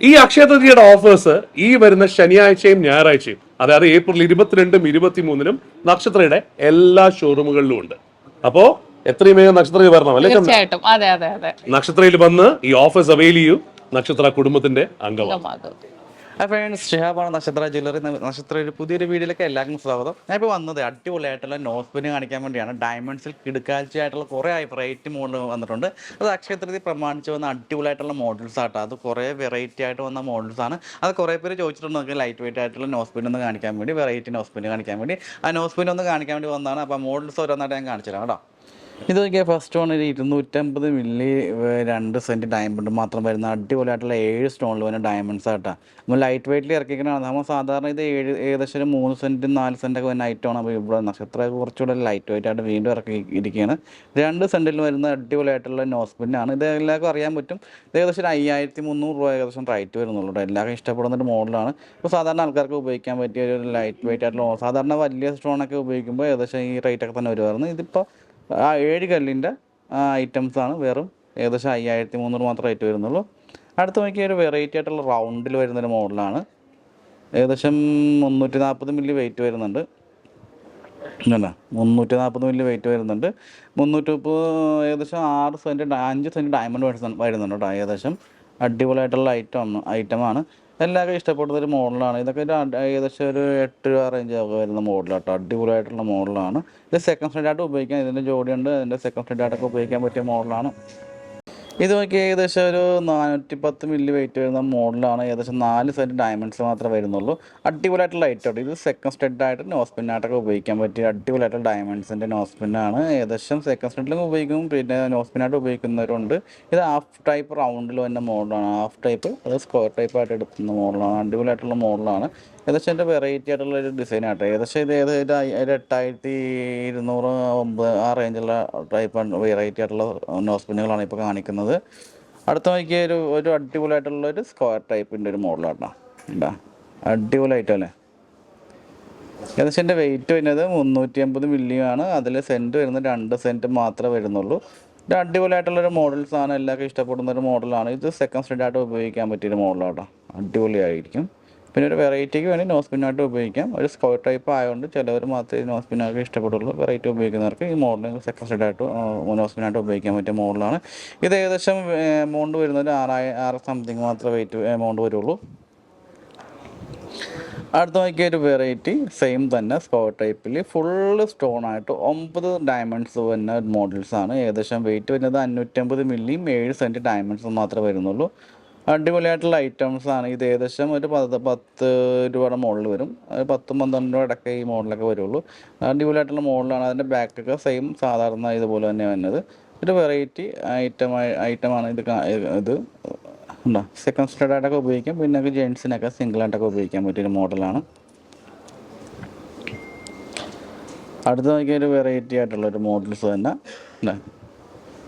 ഈ അക്ഷയ തൃതീയയുടെ ഓഫേഴ്സ് ഈ വരുന്ന ശനിയാഴ്ചയും ഞായറാഴ്ചയും അതായത് ഏപ്രിൽ ഇരുപത്തിരണ്ടും ഇരുപത്തിമൂന്നിനും നക്ഷത്രയുടെ എല്ലാ ഷോറൂമുകളിലും ഉണ്ട്. അപ്പോ എത്രയും വേഗം നക്ഷത്രയിൽ വരണം അല്ലേ നക്ഷത്രയിൽ വന്ന് ഈ ഓഫേഴ്സ് അവൈൽ ചെയ്യൂ. നക്ഷത്ര കുടുംബത്തിന്റെ അംഗമാണ് അംഗമാകും. ഫ്രണ്ട്സ് ഷിഹാബാണ് നക്ഷത്ര ജ്വല്ലറി നക്ഷത്ര ഒരു പുതിയൊരു വീഡിയോയിലേക്ക് എല്ലാവർക്കും സ്വാഗതം. ഞാൻ ഇപ്പോൾ വന്നത് അടിപൊളിയായിട്ടുള്ള നോസ് പിന്നെ കാണിക്കാൻ വേണ്ടിയാണ്. ഡയമണ്ട്സിൽ കിടുക്കാഴ്ചയായിട്ടുള്ള കുറേ വെറൈറ്റി മോഡൽ വന്നിട്ടുണ്ട്. അത് അക്ഷയതൃതി പ്രമാണിച്ച് വന്ന അടിപൊളിയായിട്ടുള്ള മോഡൽസ് ആട്ടോ. അത് കുറേ വെറൈറ്റി ആയിട്ട് വന്ന മോഡൽസ് ആണ്. അത് കുറേ പേര് ചോദിച്ചിട്ടുണ്ട് നമുക്ക് ലൈറ്റ് വെയിറ്റ് ആയിട്ടുള്ള നോസ് പിൻ ഒന്ന് കാണിക്കാൻ വേണ്ടി വെറൈറ്റി നോസ് പിൻ കാണിക്കാൻ വേണ്ടി. ആ നോസ് പിൻ ഒന്ന് കാണിക്കാൻ വേണ്ടി വന്നതാണ്. അപ്പോൾ മോഡൽസ് ഓരോന്നായിട്ട് ഞാൻ കാണിച്ചു തരാം കേട്ടോ. ഇത് നോക്കിയാൽ ഫസ്റ്റ് വൺ ഒരു ഇരുന്നൂറ്റമ്പത് മില്ലി രണ്ട് സെന്റ് ഡയമണ്ട് മാത്രം വരുന്ന അടിപൊളിയായിട്ടുള്ള ഏഴ് സ്റ്റോണിൽ വരുന്ന ഡയമണ്ട്സ് ആട്ടാ നമ്മൾ ലൈറ്റ് വെയിറ്റിൽ ഇറക്കിക്കണതാണ് നമ്മൾ സാധാരണ ഇത് ഏഴ് ഏകദേശം ഒരു മൂന്ന് സെന്റ് നാല് സെന്റൊക്കെ വരുന്ന ഐറ്റമാണ് അപ്പോൾ ഇവിടെ നക്ഷത്ര കുറച്ചുകൂടെ ലൈറ്റ് വെയിറ്റ് ആയിട്ട് വീണ്ടും ഇറക്കി ഇരിക്കുകയാണ്. രണ്ട് സെന്റിൽ വരുന്ന അടിപൊളിയായിട്ടുള്ള നോസ് പിന്നാണ് ഇത് എല്ലാവർക്കും അറിയാൻ പറ്റും. ഇത് ഏകദേശം ഒരു അയ്യായിരത്തി മുന്നൂറ് രൂപ ഏകദേശം റേറ്റ് വരുന്നുള്ളൂ എല്ലാവർക്കും ഇഷ്ടപ്പെടുന്ന ഒരു മോഡലാണ് ഇപ്പോൾ സാധാരണ ആൾക്കാർക്ക് ഉപയോഗിക്കാൻ പറ്റിയ ഒരു ലൈറ്റ് വെയിറ്റ് ആയിട്ടുള്ള സാധാരണ വലിയ സ്റ്റോണൊക്കെ ഉപയോഗിക്കുമ്പോൾ ഏകദേശം ഈ റേറ്റ് ഒക്കെ തന്നെ വരുമായിരുന്നു ഇതിപ്പോൾ ആ ഏഴ് കല്ലിന്റെ ഐറ്റംസ് ആണ് വെറും ഏകദേശം അയ്യായിരത്തി മുന്നൂറ് മാത്രം റേറ്റ് വരുന്നുള്ളൂ. അടുത്ത നോക്കിയ ഒരു വെറൈറ്റി ആയിട്ടുള്ള റൗണ്ടിൽ വരുന്നൊരു മോഡലാണ് ഏകദേശം മുന്നൂറ്റി നാൽപ്പത് മില്ലി വെയിറ്റ് വരുന്നുണ്ട്. അല്ല മുന്നൂറ്റി നാൽപ്പത് മില്ലി വെയിറ്റ് വരുന്നുണ്ട്. മുന്നൂറ്റി മുപ്പത് ഏകദേശം ആറ് സെന്റ് അഞ്ച് സെന്റ് ഡയമണ്ട് വരുന്നുണ്ട് കേട്ടോ ഏകദേശം. അടിപൊളിയായിട്ടുള്ള ഐറ്റം ഐറ്റമാണ് എല്ലാവർക്കും ഇഷ്ടപ്പെടുന്ന ഒരു മോഡലാണ് ഇതൊക്കെ ഒരു ഏകദേശം ഒരു എട്ട് രൂപ റേഞ്ച് ഒക്കെ വരുന്ന മോഡലാട്ടോ അടിപൊളിയായിട്ടുള്ള മോഡലാണ് ഇത് സെക്കൻഡ് സ്റ്റാൻഡായിട്ട് ഉപയോഗിക്കാം. ഇതിന്റെ ജോഡിയുണ്ട് അതിന്റെ സെക്കൻഡ് സ്റ്റാൻഡായിട്ടൊക്കെ ഉപയോഗിക്കാൻ പറ്റിയ മോഡലാണ് ഇത് നോക്കി ഏകദേശം ഒരു നാനൂറ്റി പത്ത് മില്ലി വെയിറ്റ് വരുന്ന മോഡലാണ്. ഏകദേശം നാല് സെന്റ് ഡയമണ്ട്സ് മാത്രമേ വരുന്നുള്ളൂ. അടിപൊളിയായിട്ടുള്ള ഐറ്റം ഇത് സെക്കൻഡ് സ്റ്റെഡായിട്ട് നോസ്പിന്നായിട്ടൊക്കെ ഉപയോഗിക്കാൻ പറ്റിയ അടിപൊളിയായിട്ടുള്ള ഡയമണ്ട്സിന്റെ നോസ്പിന്നാണ് ഏകദേശം സെക്കൻഡ് സ്റ്റെഡിലും ഉപയോഗിക്കും. പിന്നെ നോസ്പിന്നായിട്ട് ഉപയോഗിക്കുന്നവരുണ്ട്. ഇത് ഹാഫ് ടൈപ്പ് റൗണ്ടിൽ വരുന്ന മോഡലാണ്. ഹാഫ് ടൈപ്പ് അത് സ്ക്വയർ ടൈപ്പ് ആയിട്ട് എടുക്കുന്ന മോഡലാണ്. അടിപൊളിയായിട്ടുള്ള മോഡലാണ്. ഏകദേശം എന്റെ വെറൈറ്റി ആയിട്ടുള്ള ഒരു ഡിസൈൻ ആട്ടെ. ഏകദേശം ഇത് ഏത് ഒരു എട്ടായിരത്തി ഇരുന്നൂറ് ഒമ്പത് ആ റേഞ്ചുള്ള ടൈപ്പ് വെറൈറ്റി ആയിട്ടുള്ള നോസ്പിന്നുകളാണ് ഇപ്പോൾ കാണിക്കുന്നത്. അടുത്ത നോക്കിയ ഒരു ഒരു അടിപൊളിയായിട്ടുള്ള ഒരു സ്ക്വയർ ടൈപ്പിന്റെ ഒരു മോഡലാട്ടോ ഉണ്ടാ അടിപൊളി ഐറ്റം അല്ലേ ഏകദേശം എന്റെ വെയിറ്റ് വരുന്നത് മുന്നൂറ്റി അമ്പത് മില്ലിയാണ് അതിൽ സെന്റ് വരുന്നത് രണ്ട് സെന്റ് മാത്രമേ വരുന്നുള്ളൂ. ഇത് അടിപൊളിയായിട്ടുള്ളൊരു മോഡൽ സാധനം. എല്ലാവർക്കും ഇഷ്ടപ്പെടുന്ന ഒരു മോഡലാണ് ഇത് സെക്കൻഡ് സ്റ്റാൻഡായിട്ട് ഉപയോഗിക്കാൻ പറ്റിയൊരു മോഡലാട്ടോ അടിപൊളിയായിരിക്കും. പിന്നെ ഒരു വെറൈറ്റിക്ക് വേണ്ടി നോസ് പിന്നായിട്ട് ഉപയോഗിക്കാം. ഒരു സ്ക്വയർ ടൈപ്പ് ആയതുകൊണ്ട് ചിലവർ മാത്രമേ നോസ് പിന്നാട്ട് ഇഷ്ടപ്പെടുള്ളൂ വെറൈറ്റി ഉപയോഗിക്കുന്നവർക്ക് ഈ മോഡൽ സെക്കൻഡ് ആയിട്ട് നോസ് പിന്നായിട്ട് ഉപയോഗിക്കാൻ പറ്റിയ മോഡലാണ് ഇത് ഏകദേശം എമൗണ്ട് വരുന്നത് ആറായ ആറ് സംതിങ് മാത്രമേ വെയിറ്റ് എമൗണ്ട് വരുള്ളൂ. അടുത്ത നോക്കിയ ഒരു വെറൈറ്റി സെയിം തന്നെ സ്ക്വയർ ടൈപ്പിൽ ഫുള്ള് സ്റ്റോൺ ആയിട്ട് ഒമ്പത് ഡയമണ്ട്സ് വരുന്ന മോഡൽസ് ആണ്. ഏകദേശം വെയിറ്റ് വരുന്നത് അഞ്ഞൂറ്റമ്പത് മില്ലിയും ഏഴ് സെന്റ് ഡയമണ്ട്സ് മാത്രമേ വരുന്നുള്ളൂ. അടിപൊളിയായിട്ടുള്ള ആണ് ഇത് ഏകദേശം ഒരു പത്ത് പത്ത് രൂപയുടെ മുകളിൽ വരും. പത്തും പന്ത്രണ്ട് രൂപ ഇടയ്ക്ക് ഈ മോഡലൊക്കെ വരുള്ളൂ. അടിപൊളിയായിട്ടുള്ള മോഡലാണ് അതിന്റെ ബാക്കൊക്കെ സെയിം സാധാരണ ഇതുപോലെ തന്നെ വരുന്നത്. ഒരു വെറൈറ്റി ഐറ്റം ഐറ്റമാണ് ഇത് ഇത്. ഉണ്ടോ? സെക്കൻഡ് സ്റ്റാൻഡ് ആയിട്ടൊക്കെ ഉപയോഗിക്കാം. പിന്നെ ജെൻസിനൊക്കെ സിംഗിൾ ആയിട്ടൊക്കെ ഉപയോഗിക്കാൻ പറ്റിയൊരു മോഡലാണ് അടുത്ത നോക്കിയ ഒരു വെറൈറ്റി ആയിട്ടുള്ള ഒരു മോഡൽസ് തന്നെ.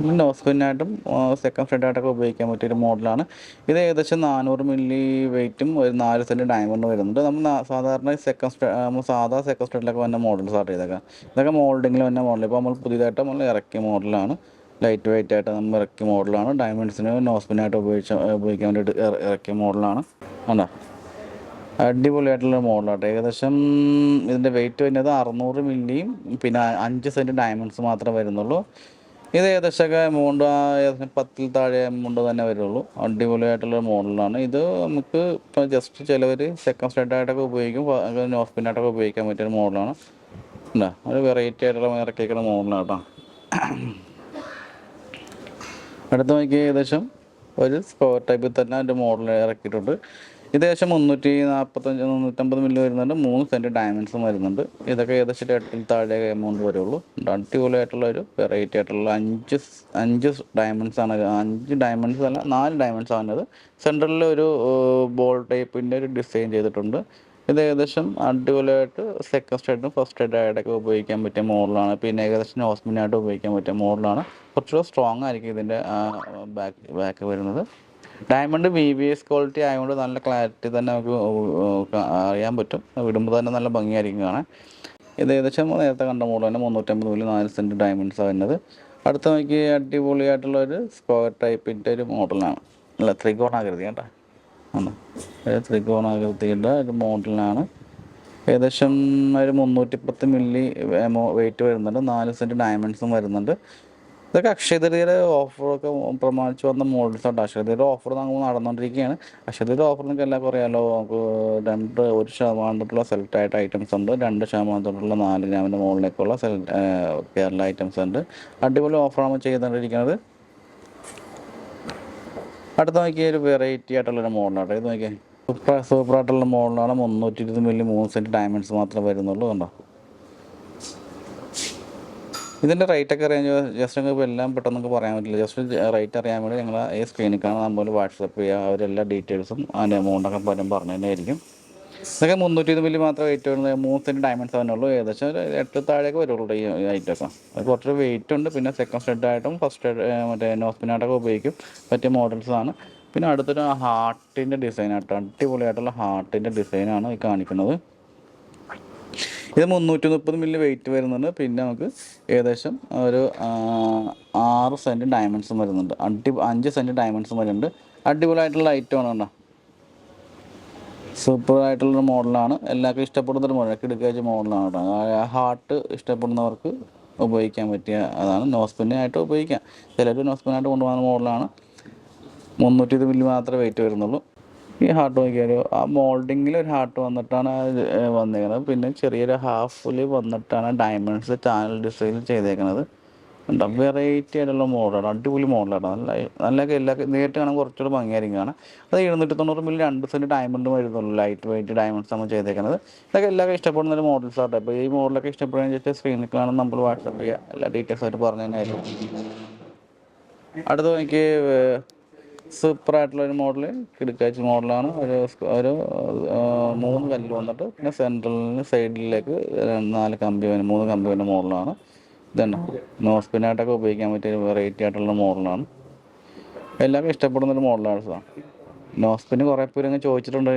ഉണ്ടോ സ്ക്രീനായിട്ടും സെക്കൻഡ് ഫ്രണ്ടായിട്ടൊക്കെ ഉപയോഗിക്കാൻ പറ്റിയൊരു മോഡലാണ്. ഇത് ഏകദേശം നാനൂറ് മില്ലി വെയിറ്റും ഒരു നാല് സെന്റ് ഡയമണ്ട് വരുന്നുണ്ട്. നമ്മൾ സാധാരണ സെക്കൻഡ് സാധാ സെക്കൻഡ് സ്റ്റാൻഡിലൊക്കെ വന്ന മോഡൽസ് സ്റ്റാർട്ട് ഇതൊക്കെ ഇതൊക്കെ മോൾഡിങ്ങിൽ വന്ന മോഡൽ ഇപ്പോൾ നമ്മൾ പുതിയതായിട്ട് നമ്മൾ ഇറക്കിയ മോഡലാണ്. ലൈറ്റ് വെയിറ്റ് ആയിട്ട് നമ്മൾ ഇറക്കിയ മോഡലാണ്. ഡയമണ്ട്സിന് നോസ്പിനായിട്ട് ഉപയോഗിച്ച ഉപയോഗിക്കാൻ വേണ്ടിയിട്ട് ഇറ- ഇറക്കിയ മോഡലാണ്. ആണോ അടിപൊളിയായിട്ടുള്ള മോഡലാട്ടോ. ഏകദേശം ഇതിന്റെ വെയിറ്റ് വരുന്നത് അറുന്നൂറ് മില്ലിയും പിന്നെ അഞ്ച് സെന്റ് ഡയമണ്ട്സ് മാത്രമേ വരുന്നുള്ളൂ. ഇത് ഏകദേശമൊക്കെ എമൗണ്ട് ഏകദേശം പത്തിൽ താഴെ എമൗണ്ട് തന്നെ വരുള്ളൂ. അടിപൊളിയായിട്ടുള്ള മോഡലാണ്. ഇത് നമുക്ക് ഇപ്പോൾ ജസ്റ്റ് ചിലവർ സെക്കൻഡ് സ്റ്റാൻഡ് ആയിട്ടൊക്കെ ഉപയോഗിക്കും നോസ് പിന്നായിട്ടൊക്കെ ഉപയോഗിക്കാൻ പറ്റിയൊരു മോഡലാണ്. എന്താ ഒരു വെറൈറ്റി ആയിട്ടുള്ള ഇറക്കിയേക്കുന്ന മോഡലാണ് കേട്ടോ. അടുത്ത നോക്കിയാൽ ഏകദേശം ഒരു സ്ക്വയർ ടൈപ്പിൽ തന്നെ അതിന്റെ മോഡൽ ഇറക്കിയിട്ടുണ്ട്. ഏകദേശം മുന്നൂറ്റി നാൽപ്പത്തഞ്ച് മുന്നൂറ്റമ്പത് മില്ലി വരുന്നുണ്ട്. മൂന്ന് സെന്റ് ഡയമണ്ട്സും വരുന്നുണ്ട്. ഇതൊക്കെ ഏകദേശം എട്ടിൽ താഴെ എമൗണ്ട് വരുള്ളൂ. അടിപൊളിയായിട്ടുള്ള ഒരു വെറൈറ്റി ആയിട്ടുള്ള അഞ്ച് അഞ്ച് ഡയമണ്ട്സ് ആണ്. അഞ്ച് ഡയമണ്ട്സ് അല്ല നാല് ഡയമണ്ട്സ് ആണത് സെന്ററിൽ ഒരു ബോൾ ടൈപ്പിന്റെ ഒരു ഡിസൈൻ ചെയ്തിട്ടുണ്ട്. ഇത് ഏകദേശം അടിപൊളിയായിട്ട് സെക്കൻഡ് സ്റ്റേഡും ഫസ്റ്റ് സ്റ്റേഡായിട്ടൊക്കെ ഉപയോഗിക്കാൻ പറ്റിയ മോഡലാണ് പിന്നെ ഏകദേശം ഓസ്മിനായിട്ട് ഉപയോഗിക്കാൻ പറ്റിയ മോഡലാണ് കുറച്ചുകൂടെ സ്ട്രോങ് ആയിരിക്കും ഇതിന്റെ ബാക്ക് ബാക്ക് വരുന്നത്. Diamond V V S quality ആയതുകൊണ്ട് നല്ല ക്ലാരിറ്റി തന്നെ നമുക്ക് അറിയാൻ പറ്റും. വിടുമ്പോൾ തന്നെ നല്ല ഭംഗിയായിരിക്കും കാണാൻ. ഇത് ഏകദേശം നേരത്തെ കണ്ട മോഡൽ തന്നെ മുന്നൂറ്റമ്പത് മുതൽ നാല് സെന്റ് ഡയമണ്ട്സ് വരുന്നത്. അടുത്ത നോക്കി അടിപൊളിയായിട്ടുള്ള ഒരു സ്ക്വയർ ടൈപ്പിന്റെ ഒരു മോഡലാണ് അല്ല ത്രികോണാകൃതി കേട്ടോ ആണ് ഒരു ത്രികോണാകൃതിയുടെ ഒരു മോഡലാണ് ഏകദേശം ഒരു മുന്നൂറ്റി പത്ത് മില്ലി വെയിറ്റ് വരുന്നുണ്ട്. നാല് സെന്റ് ഡയമണ്ട്സും വരുന്നുണ്ട്. ഇതൊക്കെ അക്ഷയതൃതിയുടെ ഓഫറൊക്കെ പ്രമാണിച്ച് വന്ന മോഡൽസ് ഉണ്ട് അക്ഷയതൃതിയുടെ ഓഫർ നമ്മൾ നടന്നുകൊണ്ടിരിക്കുകയാണ് അക്ഷയതൃതിയുടെ ഓഫർ നിങ്ങൾക്ക് എല്ലാം അറിയാമല്ലോ നമുക്ക് രണ്ട് ഒരു ശതമാനം തൊട്ടുള്ള സെലക്ട് ആയിട്ട് ഐറ്റംസ് ഉണ്ട്. രണ്ട് ശതമാനം തൊട്ടുള്ള നാല് ഗ്രാമിന്റെ മുകളിലേക്കുള്ള സെൽ കേരള ഐറ്റംസ് ഉണ്ട്. അടിപൊളി ഓഫറാണ് ചെയ്തുകൊണ്ടിരിക്കുന്നത് അടുത്ത നോക്കിയ ഒരു വെറൈറ്റി ആയിട്ടുള്ളൊരു മോഡലാണ് ഇത് നോക്കിയാൽ സൂപ്പർ ആയിട്ടുള്ള മോഡലാണ് മുന്നൂറ്റി ഇരുപത് മില്ലി മൂന്ന് സെന്റ് ഡയമണ്ട്സ് മാത്രമേ വരുന്നുള്ളൂ കണ്ടോ? ഇതിന്റെ റേറ്റ് ഒക്കെ അറിയാൻ ജസ്റ്റ് ഇപ്പോൾ എല്ലാം പെട്ടെന്ന് പറയാൻ പറ്റില്ല. ജസ്റ്റ് റേറ്റ് അറിയാൻ വേണ്ടി ഞങ്ങൾ ഈ സ്ക്രീനിൽ കാണാൻ നമ്മൾ വാട്സപ്പ് ചെയ്യുക അവരെല്ലാ ഡീറ്റെയിൽസും അതിന്റെ എമൗണ്ടൊക്കെ പലരും പറഞ്ഞു തന്നെയായിരിക്കും ഇതൊക്കെ മുന്നൂറ്റി ഇരുപത് മില്ലി മാത്രമേ വെയിറ്റ് വരുന്നത് മൂന്ന് സെന്റ് ഡയമണ്ട്സ് ഉള്ളൂ. ഏകദേശം ഒരു എട്ട് താഴേക്ക് വരുള്ളൂ ഈ ഐറ്റമൊക്കെ അത് കുറച്ച് വെയിറ്റ് ഉണ്ട്. പിന്നെ സെക്കൻഡ് സ്റ്റെഡ് ആയിട്ടും ഫസ്റ്റ് മറ്റേ നോസ്പിനായിട്ടൊക്കെ ഉപയോഗിക്കും. പറ്റിയ മോഡൽസാണ് പിന്നെ അടുത്തൊരു ഹാർട്ടിന്റെ ഡിസൈൻ ആട്ടോ. അടിപൊളിയായിട്ടുള്ള ഹാർട്ടിന്റെ ഡിസൈനാണ് ഈ കാണിക്കുന്നത്. ഇത് മുന്നൂറ്റി മുപ്പത് മില്ലി വെയിറ്റ് വരുന്നുണ്ട്. പിന്നെ നമുക്ക് ഏകദേശം ഒരു ആറ് സെന്റ് ഡയമണ്ട്സും വരുന്നുണ്ട്. അടി അഞ്ച് സെന്റ് ഡയമണ്ട്സും വരുന്നുണ്ട്. അടിപൊളിയായിട്ടുള്ള ഐറ്റമാണ് കേട്ടോ. സൂപ്പർ ആയിട്ടുള്ള മോഡലാണ് എല്ലാവർക്കും ഇഷ്ടപ്പെടുന്ന ഒരു മോഡൽ കിടക്കാച്ച മോഡലാണ് കേട്ടോ. ഹാർട്ട് ഇഷ്ടപ്പെടുന്നവർക്ക് ഉപയോഗിക്കാൻ പറ്റിയ അതാണ്. നോസ്പിന്നായിട്ട് ഉപയോഗിക്കാം. ചിലർ നോസ്പിന്നായിട്ട് കൊണ്ടുപോകുന്ന മോഡലാണ് മുന്നൂറ്റി ഇരുപത് മില്ലി മാത്രമേ വെയിറ്റ് വരുന്നുള്ളൂ. ഈ ഹാർട്ട് നോക്കിയാൽ ആ മോൾഡിങ്ങിൽ ഒരു ഹാർട്ട് വന്നിട്ടാണ് വന്നേക്കുന്നത് പിന്നെ ചെറിയൊരു ഹാഫിൽ വന്നിട്ടാണ് ഡയമണ്ട്സ് ചാനൽ ഡിസൈൻ ചെയ്തേക്കുന്നത് എന്താ വെറൈറ്റി ആയിട്ടുള്ള മോഡലാണ്. അടിപൊളി മോഡലാണ്. നല്ല നല്ല എല്ലാ നേരിട്ട് കാണാൻ കുറച്ചുകൂടെ ഭംഗിയായിരിക്കും കാണാം അത് എഴുന്നൂറ്റി തൊണ്ണൂറ് മില്ലി രണ്ട് സെന്റ് ഡയമണ്ടും വരുന്നുള്ളൂ ലൈറ്റ് വെയിറ്റ് ഡയമണ്ട്സ് നമ്മൾ ചെയ്തേക്കുന്നത് ഇതൊക്കെ എല്ലാവർക്കും ഇഷ്ടപ്പെടുന്ന ഒരു മോഡൽസ് ആട്ടെ. അപ്പോൾ ഈ മോഡലൊക്കെ ഇഷ്ടപ്പെടുകയെന്ന് വെച്ചാൽ സ്ക്രീനിൽ കാണാൻ നമ്മൾ വാട്സപ്പ് ചെയ്യുക എല്ലാ ഡീറ്റെയിൽസ് ആയിട്ട് പറഞ്ഞു തന്നെയായിരിക്കും അടുത്ത എനിക്ക് സൂപ്പർ ആയിട്ടുള്ള ഒരു മോഡൽ കിടക്കാച്ച മോഡലാണ് ഒരു ഒരു മൂന്ന് കല്ല് വന്നിട്ട് പിന്നെ സെൻട്രലിന് സൈഡിലേക്ക് നാല് കമ്പി വരുന്ന മൂന്ന് കമ്പി വരുന്ന മോഡലാണ് ഇതാണ് നോസ്പിനായിട്ടൊക്കെ ഉപയോഗിക്കാൻ പറ്റിയ വെറൈറ്റി ആയിട്ടുള്ള മോഡലാണ് എല്ലാവർക്കും ഇഷ്ടപ്പെടുന്ന ഒരു മോഡലാണ് സാർ നോസ്പിന് കുറേ പേര് അങ്ങ് ചോദിച്ചിട്ടുണ്ട്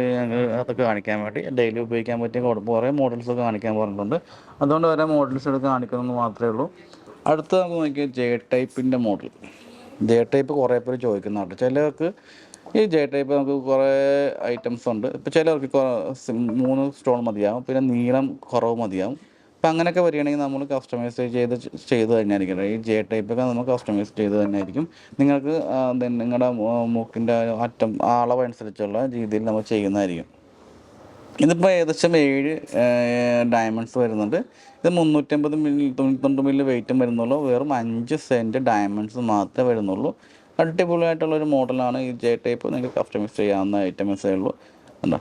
അതൊക്കെ കാണിക്കാൻ വേണ്ടി. ഡെയിലി ഉപയോഗിക്കാൻ പറ്റിയ കുറേ മോഡൽസ് കാണിക്കാൻ പറഞ്ഞിട്ടുണ്ട്. അതുകൊണ്ട് വരെ മോഡൽസ് എടുത്ത് കാണിക്കണമെന്ന് മാത്രമേ ഉള്ളൂ. അടുത്ത നമുക്ക് നോക്കിയാൽ ജെ ടൈപ്പിന്റെ മോഡൽ ജെ ടൈപ്പ് കുറേ പേര് ചോദിക്കുന്നുണ്ട്. ചിലർക്ക് ഈ ജെ ടൈപ്പ് നമുക്ക് കുറേ ഐറ്റംസ് ഉണ്ട്. ഇപ്പോൾ ചിലർക്ക് മൂന്ന് സ്റ്റോൺ മതിയാവും. പിന്നെ നീളം കുറവ് മതിയാവും. അപ്പം അങ്ങനെയൊക്കെ വരികയാണെങ്കിൽ നമ്മൾ കസ്റ്റമൈസ് ചെയ്ത് ചെയ്ത് ചെയ്ത് തന്നെയായിരിക്കും. ഈ ജെ ടൈപ്പൊക്കെ നമ്മൾ കസ്റ്റമൈസ് ചെയ്ത് തന്നെ ആയിരിക്കും നിങ്ങൾക്ക് നിങ്ങളുടെ മൂക്കിന്റെ അറ്റം അളവനുസരിച്ചുള്ള രീതിയിൽ നമ്മൾ ചെയ്യുന്നതായിരിക്കും. ഇതിപ്പോൾ ഏകദേശം ഏഴ് ഡയമണ്ട്സ് വരുന്നുണ്ട്. ഇത് മുന്നൂറ്റമ്പത് മില്ലി തൊണ്ണൂറ്റൊണ്ട് മില്ലി വെയിറ്റും വരുന്നുള്ളൂ. വെറും അഞ്ച് സെന്റ് ഡയമണ്ട്സ് മാത്രമേ വരുന്നുള്ളൂ. അടിപൊളിയായിട്ടുള്ള ഒരു മോഡലാണ് ഈ ജെ ടൈപ്പ് നിങ്ങൾക്ക് കസ്റ്റമൈസ് ചെയ്യാവുന്ന ഐറ്റംസേ ഉള്ളൂ. ഉണ്ടോ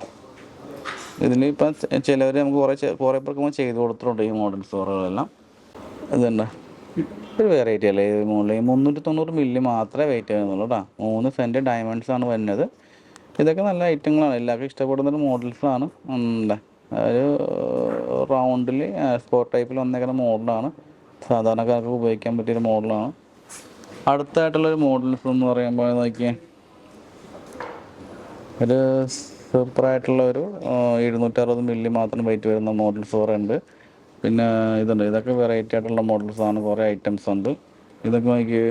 ഇതിൽ ഇപ്പം ചിലവർ നമുക്ക് കുറേ കുറേ പേർക്ക് ചെയ്ത് കൊടുത്തിട്ടുണ്ട് ഈ മോഡൽസ് കുറവെല്ലാം. ഇതുണ്ട് ഒരു വെറൈറ്റി അല്ലേ? മോഡൽ ഈ മുന്നൂറ്റി തൊണ്ണൂറ് മില്ലി മാത്രമേ വെയിറ്റ് വരുന്നുള്ളൂ കേട്ടോ. മൂന്ന് സെന്റ് ഡയമണ്ട്സ് ആണ് വരുന്നത്. ഇതൊക്കെ നല്ല ഐറ്റങ്ങളാണ് എല്ലാവർക്കും ഇഷ്ടപ്പെടുന്ന ഒരു മോഡൽസാണ് എന്താ ഒരു റൗണ്ടിൽ സ്പോർട്ട് ടൈപ്പിൽ വന്നേക്കുന്ന മോഡലാണ് സാധാരണക്കാർക്ക് ഉപയോഗിക്കാൻ പറ്റിയൊരു മോഡലാണ് അടുത്തായിട്ടുള്ളൊരു മോഡൽസ് എന്ന് പറയുമ്പോൾ നോക്കിയേ. ഒരു സൂപ്പറായിട്ടുള്ള ഒരു എഴുന്നൂറ്ററുപത് മില്ലി മാത്രം വെയിറ്റ് വരുന്ന മോഡൽസ് കുറേ ഉണ്ട്. പിന്നെ ഇതുണ്ട്. ഇതൊക്കെ വെറൈറ്റി ആയിട്ടുള്ള മോഡൽസ് ആണ്. കുറേ ഐറ്റംസ് ഉണ്ട്. ഇതൊക്കെ നോക്കി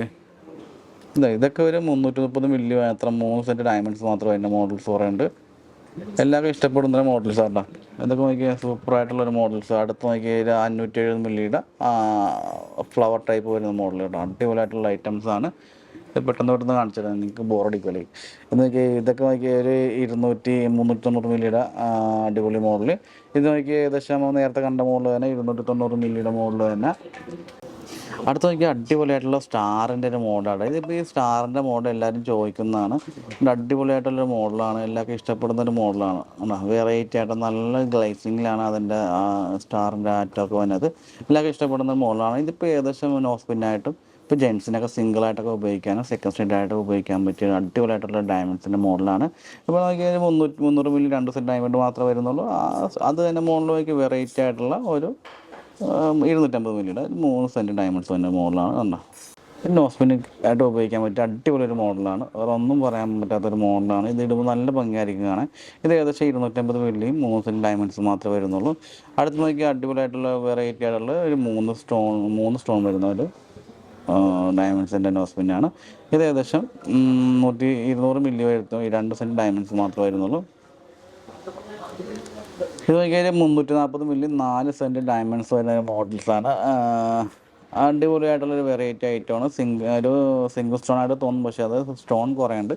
ഇതാ ഇതൊക്കെ ഒരു മുന്നൂറ്റി മുപ്പത് മില്ലി മാത്രം മൂന്ന് സെന്റ് ഡയമണ്ട്സ് മാത്രം അതിന്റെ മോഡൽസ് കുറേ ഉണ്ട്. എല്ലാവർക്കും ഇഷ്ടപ്പെടുന്ന ഒരു മോഡൽസ് ആട്ടാ എന്തൊക്കെ നോക്കിയാൽ സൂപ്പർ ആയിട്ടുള്ള ഒരു മോഡൽസ് അടുത്ത് നോക്കിയാൽ അഞ്ഞൂറ്റി എഴുപത് മില്ലിയുടെ ഫ്ലവർ ടൈപ്പ് വരുന്ന മോഡൽ കേട്ടോ അടിപൊളിയായിട്ടുള്ള ഐറ്റംസ് ആണ്. പെട്ടെന്ന് പെട്ടെന്ന് കാണിച്ചത് നിങ്ങൾക്ക് ബോറടിക്കുമല്ലേ എന്ന് നോക്കിയാൽ ഇതൊക്കെ നോക്കിയാൽ ഒരു ഇരുന്നൂറ്റി മുന്നൂറ്റി തൊണ്ണൂറ് മില്ലിയുടെ അടിപൊളി മോഡൽ ഇത് നോക്കിയാൽ ഏകദേശം നേരത്തെ കണ്ട മോഡൽ തന്നെ ഇരുന്നൂറ്റി തൊണ്ണൂറ് മില്ലിയുടെ മോഡൽ തന്നെ. അടുത്ത നോക്കിയാൽ അടിപൊളിയായിട്ടുള്ള സ്റ്റാറിന്റെ ഒരു മോഡാണ്. ഇതിപ്പോൾ ഈ സ്റ്റാറിന്റെ മോഡൽ എല്ലാവരും ചോദിക്കുന്നതാണ്. അടിപൊളിയായിട്ടുള്ളൊരു മോഡലാണ്. എല്ലാവർക്കും ഇഷ്ടപ്പെടുന്ന ഒരു മോഡലാണ് വെറൈറ്റി ആയിട്ട് നല്ല ഗ്ലൈസിങ്ങിലാണ് അതിന്റെ സ്റ്റാറിന്റെ ആറ്റമൊക്കെ വന്നത്. എല്ലാവർക്കും ഇഷ്ടപ്പെടുന്ന മോഡലാണ്. ഇതിപ്പോൾ ഏകദേശം നോസ്പിന്നായിട്ടും ഇപ്പോൾ ജെൻസിനൊക്കെ സിംഗിളായിട്ടൊക്കെ ഉപയോഗിക്കാനും സെക്കൻഡ് സ്റ്റാൻഡ് ആയിട്ട് ഉപയോഗിക്കാൻ പറ്റിയ അടിപൊളിയായിട്ടുള്ള ഡയമണ്ട്സിന്റെ മോഡലാണ്. ഇപ്പോൾ നോക്കിയാൽ മുന്നൂറ്റി മുന്നൂറ് മില്ലി രണ്ട് സെറ്റ് ഡയമണ്ട് മാത്രമേ വരുന്നുള്ളൂ. അത് തന്നെ മോഡലിലേക്ക് വെറൈറ്റി ആയിട്ടുള്ള ഒരു ഉം, ഇരുന്നൂറ്റമ്പത് മില്ലിയുടെ മൂന്ന് സെന്റ് ഡയമണ്ട്സ് തന്നെ മോഡലാണ് കണ്ടോ? ഹോസ്പിറ്റൽ ആയിട്ട് ഉപയോഗിക്കാൻ പറ്റിയ അടിപൊളി ഒരു മോഡലാണ്. വേറെ ഒന്നും പറയാൻ പറ്റാത്തൊരു മോഡലാണ്. ഇത് ഇടുമ്പോൾ നല്ല ഭംഗിയായിരിക്കും കാണാൻ. ഇത് ഏകദേശം ഇരുന്നൂറ്റമ്പത് മില്ലിയും മൂന്ന് സെന്റ് ഡയമണ്ട്സ് മാത്രമേ വരുന്നുള്ളൂ. അടുത്ത് നോക്കി അടിപൊളിയായിട്ടുള്ള വെറൈറ്റി ആയിട്ടുള്ള ഒരു മൂന്ന് സ്റ്റോൺ മൂന്ന് സ്റ്റോൺ വരുന്ന ഒരു ഡയമണ്ട്സിന്റെ നോസ്പിന്നാണ് ഇത് ഏകദേശം നൂറ്റി ഇരുന്നൂറ് മില്ലി വരുത്തും ഈ രണ്ട് സെന്റ് ഡയമണ്ട്സ് മാത്രമേ വരുന്നുള്ളൂ. ഇത് നോക്കിയാൽ മുന്നൂറ്റി നാൽപ്പത് മില്ലി നാല് സെന്റ് ഡയമണ്ട്സ് വരുന്ന മോഡൽസാണ് അടിപൊളിയായിട്ടുള്ളൊരു വെറൈറ്റി ഐറ്റമാണ് സിംഗ് ഒരു സിംഗിൾ സ്റ്റോൺ ആയിട്ട് തോന്നും പക്ഷേ അത് സ്റ്റോൺ കുറേ ഉണ്ട്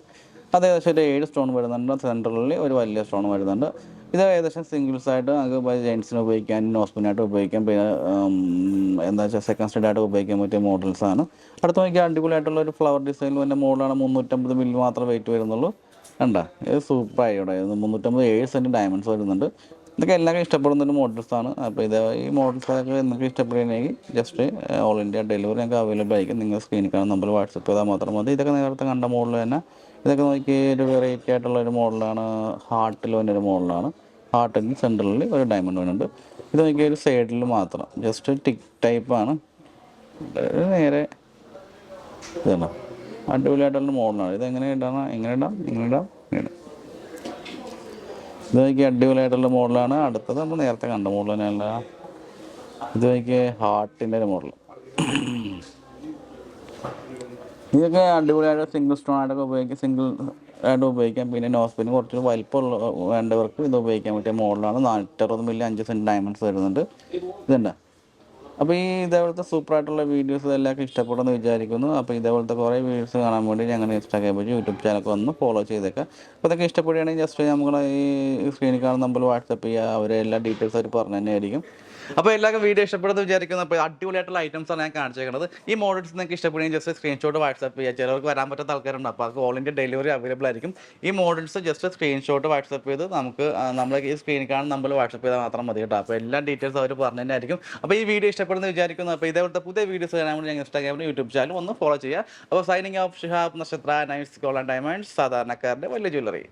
അത് ഏകദേശം ഒരു ഏഴ് സ്റ്റോൺ വരുന്നുണ്ട്. സെന്ററിൽ ഒരു വലിയ സ്റ്റോൺ വരുന്നുണ്ട്. ഇത് ഏകദേശം സിംഗിൾസ് ആയിട്ട് നമുക്ക് ജെൻസിന് ഉപയോഗിക്കാൻ നോസ്പിനായിട്ട് ഉപയോഗിക്കാം. പിന്നെ എന്താ വെച്ചാൽ സെക്കൻഡ് സ്റ്റേഡ് ആയിട്ട് ഉപയോഗിക്കാൻ പറ്റിയ മോഡൽസാണ് അടുത്ത് നോക്കിയാൽ അടിപൊളിയായിട്ടുള്ള ഒരു ഫ്ലവർ ഡിസൈൻ വരുന്ന മോഡലാണ് മുന്നൂറ്റമ്പത് മില്ലി മാത്രമേ വെയിറ്റ് വരുന്നുള്ളൂ. കണ്ട? ഇത് സൂപ്പറായി ഇവിടെ. മുന്നൂറ്റമ്പത് ഏഴ് സെന്റ് ഡയമണ്ട്സ് വരുന്നുണ്ട്. ഇതൊക്കെ എല്ലാവർക്കും ഇഷ്ടപ്പെടുന്ന ഒരു മോഡൽസാണ് അപ്പോൾ ഇത് ഈ മോഡൽസൊക്കെ നിങ്ങൾക്ക് ഇഷ്ടപ്പെടുകയാണെങ്കിൽ ജസ്റ്റ് ഓൾ ഇന്ത്യ ഡെലിവറി ഞങ്ങൾക്ക് അവൈലബിൾ ആയിരിക്കും. നിങ്ങൾ സ്ക്രീനിൽ കാണുന്ന നമ്പർ വാട്സപ്പ് ചെയ്താൽ മാത്രം മതി. ഇതൊക്കെ നേരത്തെ കണ്ട മോഡൽ തന്നെ. ഇതൊക്കെ നോക്കി ഒരു വെറൈറ്റി ആയിട്ടുള്ള ഒരു മോഡലാണ് ഹാർട്ടിൽ വന്നൊരു മോഡലാണ് ഹാർട്ടിന് സെന്ററിൽ ഒരു ഡയമണ്ട് വരുന്നുണ്ട് ഇത് നോക്കി ഒരു സൈഡിൽ മാത്രം. ജസ്റ്റ് ടിക് ടൈപ്പാണ് നേരെ ഇതാണ്. അടിപൊളിയായിട്ടുള്ള മോഡലാണ് ഇത് എങ്ങനെ ഇടാം എങ്ങനെ ഇടാം ഇങ്ങനെ ഇടാം ഇങ്ങനെ ഇടാം. ഇത് നോക്കി അടിപൊളിയായിട്ടുള്ള മോഡലാണ്. അടുത്തത് നമ്മൾ നേരത്തെ കണ്ട മോഡൽ തന്നെയല്ല. ഇത് നോക്കി ഹാർട്ടിന്റെ ഒരു മോഡൽ. ഇതൊക്കെ അടിപൊളിയായിട്ട് സിംഗിൾ സ്റ്റോൺ ആയിട്ടൊക്കെ ഉപയോഗിക്കാം. സിംഗിൾ ആയിട്ട് ഉപയോഗിക്കാം. പിന്നെ നോസ്പിന് കുറച്ച് വലിപ്പമുള്ള വേണ്ടവർക്ക് ഇത് ഉപയോഗിക്കാൻ പറ്റിയ മോഡലാണ്. നാനൂറ്ററുപത് മില്ലി അഞ്ച് സെന്റ് ഡയമണ്ട്സ് വരുന്നുണ്ട്. ഇതുണ്ട്. അപ്പോൾ ഈ ഇതേപോലത്തെ സൂപ്പറായിട്ടുള്ള വീഡിയോസ് എല്ലാവർക്കും ഇഷ്ടപ്പെടുമെന്ന് വിചാരിക്കുന്നു. അപ്പോൾ ഇതേപോലത്തെ കുറേ വീഡിയോസ് കാണാൻ വേണ്ടി ഞങ്ങൾ ഇൻസ്റ്റാഗ്രാം പേജ് യൂട്യൂബ് ചാനലൊക്കെ ഒന്ന് ഫോളോ ചെയ്തേക്കുക അപ്പോൾ ഇതൊക്കെ ഇഷ്ടപ്പെടുകയാണെങ്കിൽ ജസ്റ്റ് നമ്മൾ ഈ സ്ക്രീനിൽ കാണുന്ന നമ്പർ വാട്സപ്പ് ചെയ്യുക. അവരെ എല്ലാ ഡീറ്റെയിൽസ് അവർ പറഞ്ഞു തന്നെയായിരിക്കും. അപ്പോൾ എല്ലാവർക്കും വീഡിയോ ഇഷ്ടപ്പെടുന്നത് വിചാരിക്കുന്നു. അപ്പോൾ അടിപൊളിയായിട്ടുള്ള ഐറ്റംസ് ഞാൻ കാണിച്ചേക്കുന്നത്. ഈ മോഡൽസ് നിങ്ങൾക്ക് ഇഷ്ടപ്പെടുകയും ജസ്റ്റ് സ്ക്രീൻഷോട്ട് വാട്സപ്പ് ചെയ്യുക ചിലർക്ക് വരാൻ പറ്റാത്ത ആൾക്കാരുണ്ട്. അപ്പോൾ അവർക്ക് ഓൾ ഇന്ത്യ ഡെലിവറി അവൈലബിൾ ആയിരിക്കും. ഈ മോഡൽസ് ജസ്റ്റ് സ്ക്രീൻഷോട്ട് വാട്സപ്പ് ചെയ്ത് നമുക്ക് നമ്മൾ ഈ സ്ക്രീനിൽ കാണുന്ന നമ്മൾ വാട്സപ്പ് ചെയ്താൽ മാത്രം മതി കേട്ടോ. അപ്പോൾ എല്ലാ ഡീറ്റെയിൽസ് അവർ പറഞ്ഞു തന്നെയായിരിക്കും അപ്പോൾ ഈ വീഡിയോ ഇഷ്ടപ്പെടുന്നത് വിചാരിക്കുന്നു. അപ്പോൾ ഇതേപോലത്തെ പുതിയ വീഡിയോസ് കാണാൻ വേണ്ടി ഞങ്ങൾ ഇൻസ്റ്റാഗ്രാമിലും യൂട്യൂബ് ചാനലും ഒന്ന് ഫോളോ ചെയ്യുക. അപ്പോൾ സൈനിങ് ഓഫ് ഷിഹാബ് നക്ഷത്ര നൈസ് ഗോൾഡ് ആൻഡ് ഡയമണ്ട്സ് സാധാരണക്കാരുടെ വലിയ ജ്വല്ലറി